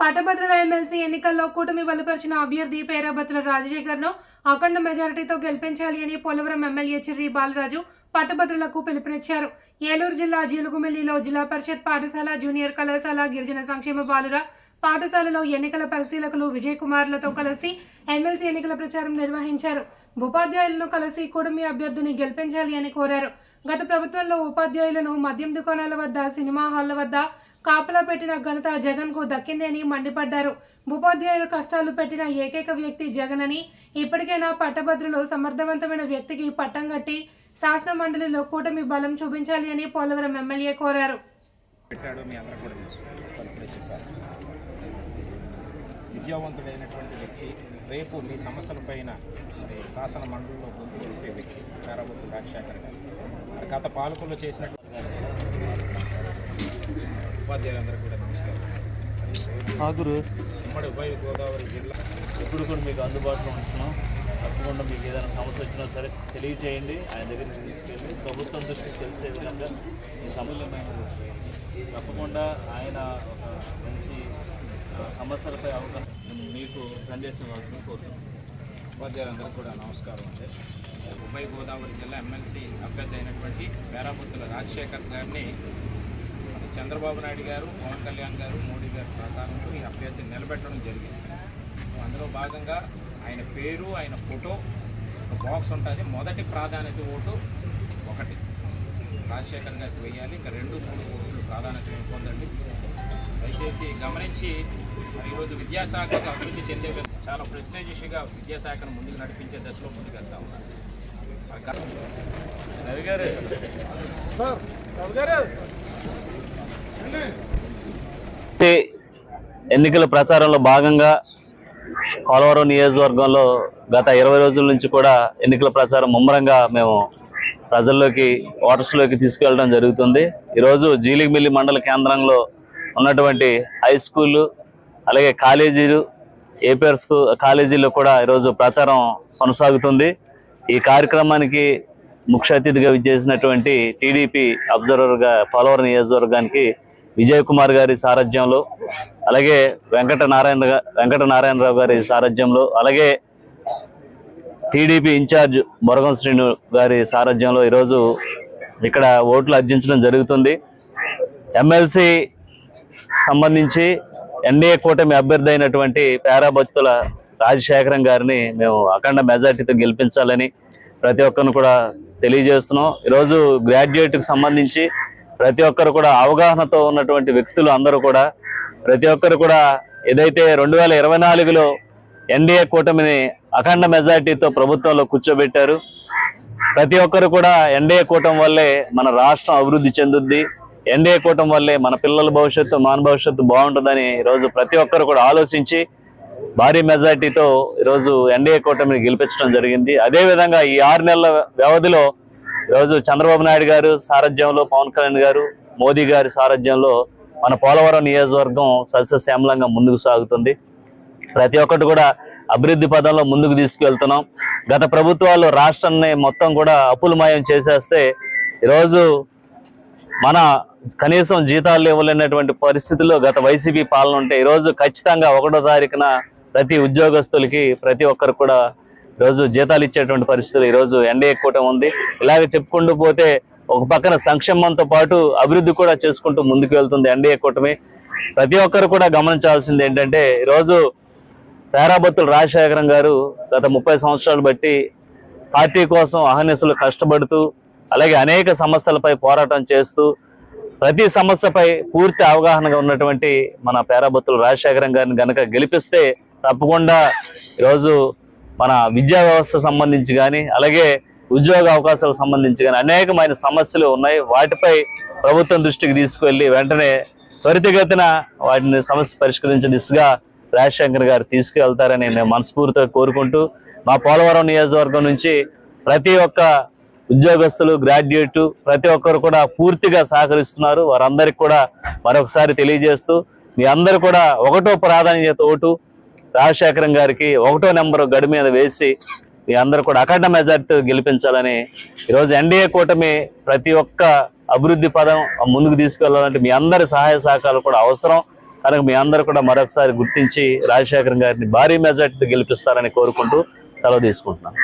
పట్టభద్రుల ఎమ్మెల్సీ ఎన్నికల్లో కూటమి బలపరిచిన అభ్యర్థి పేరాబత్తుల రాజశేఖర్ను అఖండ మెజారిటీతో గెలిపించాలి అని పోలవరం ఎమ్మెల్యే చిర్రి బాలరాజు పట్టభద్రులకు పిలుపునిచ్చారు. ఏలూరు జిల్లా జీలుగుమిల్లిలో జిల్లా పరిషత్ పాఠశాల జూనియర్ కళాశాల గిరిజన సంక్షేమ బాలుర పాఠశాలలో ఎన్నికల పరిశీలకులు విజయ్ కుమార్లతో కలిసి ఎమ్మెల్సీ ఎన్నికల ప్రచారం నిర్వహించారు. ఉపాధ్యాయులను కలిసి కూటమి అభ్యర్థిని గెలిపించాలి అని కోరారు. గత ప్రభుత్వంలో ఉపాధ్యాయులను మద్యం దుకాణాల వద్ద సినిమా హాళ్ళ వద్ద కాపలా పెట్టిన ఘనత జగన్కు దక్కిందని మండిపడ్డారు. ఉపాధ్యాయుల కష్టాలు పెట్టిన ఏకైక వ్యక్తి జగన్ అని ఇప్పటికైనా పట్టభద్రులు సమర్థవంతమైన వ్యక్తికి పట్టం కట్టి శాసన మండలిలో కూటమి బలం చూపించాలి అని పోలవరం ఎమ్మెల్యే కోరారు. విద్యావంతుడైనటువంటి వ్యక్తి రేపు మీ సమస్యలపైన మరి శాసన మండలిలో ముందు వ్యక్తి పేరాబొత్తు రాజశేఖర్ గారు. గత పాలకులు చేసినటువంటి ఉపాధ్యాయులందరూ కూడా నమస్కారం. ఉమ్మడి ఉభయ గోదావరి జిల్లా. ఎప్పుడు కూడా మీకు అందుబాటులో ఉంటున్నాం. తప్పకుండా మీకు ఏదైనా సమస్య వచ్చినా సరే తెలియచేయండి. ఆయన దగ్గరికి తీసుకెళ్ళి ప్రభుత్వం దృష్టికి తెలిసే విధంగా ఈ సమూల్యమైన తప్పకుండా ఆయన ఒక మంచి సమస్యలపై అవగాహన మీకు సందేశం ఇవ్వాల్సింది కోరుతున్నాను ఉపాధ్యాయులందరూ కూడా నమస్కారం అండి. ఉభయ గోదావరి జిల్లా ఎమ్మెల్సీ అభ్యర్థి అయినటువంటి పేరాబొత్తుల రాజశేఖర్ గారిని చంద్రబాబు నాయుడు గారు పవన్ కళ్యాణ్ గారు మోడీ గారి సహకారంతో ఈ అభ్యర్థిని నిలబెట్టడం జరిగింది. సో అందులో భాగంగా ఆయన పేరు ఆయన ఫోటో ఒక బాక్స్ ఉంటుంది. మొదటి ప్రాధాన్యత ఓటు ఒకటి. రాజశేఖర్ గారికి వేయాలి. ఇంకా రెండు మూడు ఓట్లు ప్రాధాన్యత పొందండి. దయచేసి గమనించి ఈరోజు విద్యాశాఖకు అభివృద్ధి చెందే విధంగా చాలా ప్రెస్టేజియస్గా విద్యాశాఖను ముందుకు నడిపించే దశలో ముందుకు వెళ్తా ఉన్నారు మరి గత- రవి గారు. ఎన్నికల ప్రచారంలో భాగంగా పోలవరం నియోజకవర్గంలో గత ఇరవై రోజుల నుంచి కూడా ఎన్నికల ప్రచారం ముమ్మరంగా మేము ప్రజల్లోకి ఓటర్స్లోకి తీసుకెళ్ళడం జరుగుతుంది. ఈరోజు జీలిగిమిల్లి మండల కేంద్రంలో ఉన్నటువంటి హై స్కూళ్ళు అలాగే కాలేజీలు ఏపీఆర్ స్కూల్ కాలేజీల్లో కూడా ఈరోజు ప్రచారం కొనసాగుతుంది. ఈ కార్యక్రమానికి ముఖ్య అతిథిగా విచ్చేసినటువంటి టీడీపీ అబ్జర్వర్గా పోలవరం నియోజకవర్గానికి విజయ్ కుమార్ గారి సారథ్యంలో అలాగే వెంకట నారాయణ వెంకట నారాయణరావు గారి సారథ్యంలో అలాగే టీడీపీ ఇన్ఛార్జ్ మురగం శ్రీను గారి సారథ్యంలో ఈరోజు ఇక్కడ ఓట్లు అర్జించడం జరుగుతుంది. ఎమ్మెల్సీ సంబంధించి ఎన్డీఏ కూటమి అభ్యర్థి అయినటువంటి పేరాభక్తుల రాజశేఖరం గారిని మేము అఖండ మెజార్టీతో గెలిపించాలని ప్రతి ఒక్కరిని కూడా తెలియజేస్తున్నాం. ఈరోజు గ్రాడ్యుయేట్కి సంబంధించి ప్రతి ఒక్కరు కూడా అవగాహనతో ఉన్నటువంటి వ్యక్తులు అందరూ కూడా ప్రతి ఒక్కరు కూడా ఏదైతే రెండు వేల ఇరవై నాలుగులో ఎన్డీఏ కూటమిని అఖండ మెజార్టీతో ప్రభుత్వంలో కూర్చోబెట్టారు ప్రతి ఒక్కరు కూడా ఎన్డీఏ కూటమి వల్లే మన రాష్ట్రం అభివృద్ధి చెందుద్ది ఎన్డీఏ కూటమి వల్లే మన పిల్లల భవిష్యత్తు మాన భవిష్యత్తు బాగుంటుందని ఈరోజు ప్రతి ఒక్కరు కూడా ఆలోచించి భారీ మెజార్టీతో ఈరోజు ఎన్డీఏ కూటమిని గెలిపించడం జరిగింది. అదేవిధంగా ఈ ఆరు నెలల వ్యవధిలో ఈరోజు చంద్రబాబు నాయుడు గారు సారథ్యంలో పవన్ కళ్యాణ్ గారు మోదీ గారి సారథ్యంలో మన పోలవరం నియోజకవర్గం సస్యశ్యామలంగా ముందుకు సాగుతుంది. ప్రతి ఒక్కటి కూడా అభివృద్ధి పదంలో ముందుకు తీసుకువెళ్తున్నాం గత ప్రభుత్వాలు రాష్ట్రాన్ని మొత్తం కూడా అప్పులమయం చేసేస్తే ఈరోజు మన కనీసం జీతాలు ఇవ్వలేనటువంటి పరిస్థితుల్లో గత వైసీపీ పాలన ఉంటే ఈరోజు ఖచ్చితంగా ఒకటో తారీఖున ప్రతి ఉద్యోగస్తులకి ప్రతి ఒక్కరు కూడా రోజు జీతాలు ఇచ్చేటువంటి పరిస్థితులు ఈరోజు ఎన్డీఏ కూటమి ఉంది. ఇలాగ చెప్పుకుంటూ పోతే ఒక పక్కన సంక్షేమంతో పాటు అభివృద్ధి కూడా చేసుకుంటూ ముందుకు వెళ్తుంది ఎన్డీఏ కూటమి. ప్రతి ఒక్కరు కూడా గమనించాల్సింది ఏంటంటే ఈరోజు పేరాబత్తుల రాజశేఖరం గారు గత ముప్పై సంవత్సరాలు బట్టి పార్టీ కోసం అహర్నిశలు కష్టపడుతూ అలాగే అనేక సమస్యలపై పోరాటం చేస్తూ ప్రతి సమస్యపై పూర్తి అవగాహనగా ఉన్నటువంటి మన పేరాబత్తుల రాజశేఖరం గారిని గనక గెలిపిస్తే తప్పకుండా ఈరోజు మన విద్యా వ్యవస్థ సంబంధించి కానీ అలాగే ఉద్యోగ అవకాశాలకు సంబంధించి కానీ అనేకమైన సమస్యలు ఉన్నాయి. వాటిపై ప్రభుత్వం దృష్టికి తీసుకువెళ్ళి వెంటనే త్వరితగతిన వాటిని సమస్య పరిష్కరించే దిశగా రాజశంకర్ గారు తీసుకువెళ్తారని నేను మనస్ఫూర్తిగా కోరుకుంటూ మా పోలవరం నియోజకవర్గం నుంచి ప్రతి ఒక్క ఉద్యోగస్తులు గ్రాడ్యుయేట్ ప్రతి ఒక్కరు కూడా పూర్తిగా సహకరిస్తున్నారు. వారందరికి కూడా మరొకసారి తెలియజేస్తూ మీ అందరు కూడా ఒకటో ప్రాధాన్యత ఓటు రాజశేఖరం గారికి ఒకటో నెంబర్ గడి మీద వేసి మీ అందరూ కూడా అఖండ మెజార్టీతో గెలిపించాలని ఈరోజు ఎన్డీఏ కూటమి ప్రతి ఒక్క అభివృద్ధి పదం ముందుకు తీసుకెళ్ళాలంటే మీ అందరి సహాయ సహకారాలు కూడా అవసరం. కనుక మీ అందరూ కూడా మరొకసారి గుర్తించి రాజశేఖరం గారిని భారీ మెజార్టీతో గెలిపిస్తారని కోరుకుంటూ సెలవు తీసుకుంటున్నాను.